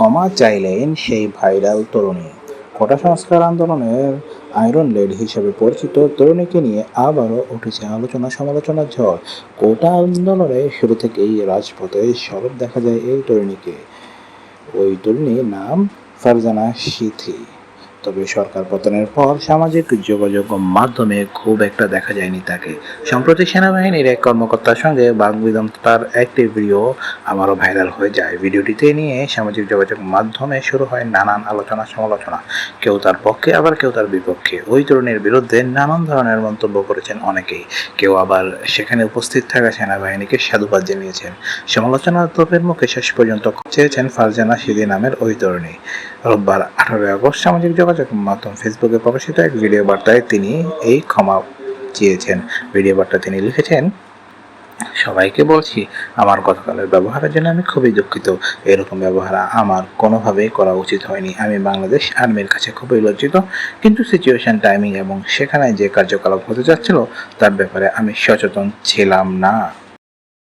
ক্ষমা চাইলেন সেই ভাইরাল তরুণী। কোটা সংস্কার আন্দোলনের আয়রন লেড হিসেবে পরিচিত তরুণীকে নিয়ে আবারও উঠেছে আলোচনা সমালোচনার ঝড়। কোটা আন্দোলনে শুরু থেকেই রাজপথে সরব দেখা যায় এই তরুণীকে। ওই তরুণীর নাম ফারজানা সিথি। তবে সরকার পতনের পর সামাজিক যোগাযোগ মাধ্যমে খুব একটা দেখা যায়নি তাকে। সম্প্রতি সেনাবাহিনীর এক কর্মকর্তার সঙ্গে বাগবিদন্তার একটি ভিডিও আমারও ভাইরাল হয়ে যায়। ভিডিওটিতে নিয়ে সামাজিক যোগাযোগ মাধ্যমে শুরু হয় নানান আলোচনা সমালোচনা। কেউ তার পক্ষে, আবার কেউ তার বিপক্ষে। ওই তরুণীর বিরুদ্ধে নানান ধরনের মন্তব্য করেছেন অনেকেই। কেউ আবার সেখানে উপস্থিত থাকা সেনাবাহিনীকে সাধুবাদ জানিয়েছেন। সমালোচনার তোপের মুখে শেষ পর্যন্ত চেয়েছেন ফারজানা সিদি নামের ওই তরুণী। রোববার আঠারোই আগস্ট সামাজিক যোগাযোগ মাধ্যম ফেসবুকে প্রকাশিত এক ভিডিও বার্তায় তিনি এই ক্ষমা চেয়েছেন। ভিডিও বার্তা তিনি লিখেছেন, সবাইকে বলছি, আমার গতকালের ব্যবহারের জন্য আমি খুবই দুঃখিত। এরকম ব্যবহার আমার কোনোভাবেই করা উচিত হয়নি। আমি বাংলাদেশ আর্মির কাছে খুবই লজ্জিত, কিন্তু সিচুয়েশন টাইমিং এবং সেখানে যে কার্যকলাপ হতে যাচ্ছিল, তার ব্যাপারে আমি সচেতন ছিলাম না।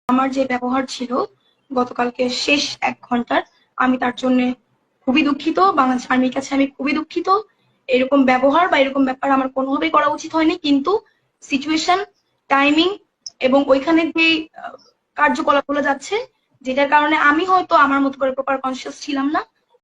আমার যে ব্যবহার ছিল গতকালকে শেষ এক ঘণ্টার, আমি তার জন্য খুবই দুঃখিত। বাংলাদেশ আর্মির কাছে আমি খুবই দুঃখিত। এরকম ব্যবহার বা এরকম ব্যাপার আমার কোনোভাবেই করা উচিত হয়নি। কিন্তু সিচুয়েশন টাইমিং এবং ওইখানে যে কার্যকলাপগুলো যাচ্ছে, যেটার কারণে আমি হয়তো আমার মতো করে প্রপার কনসিয়াস ছিলাম না।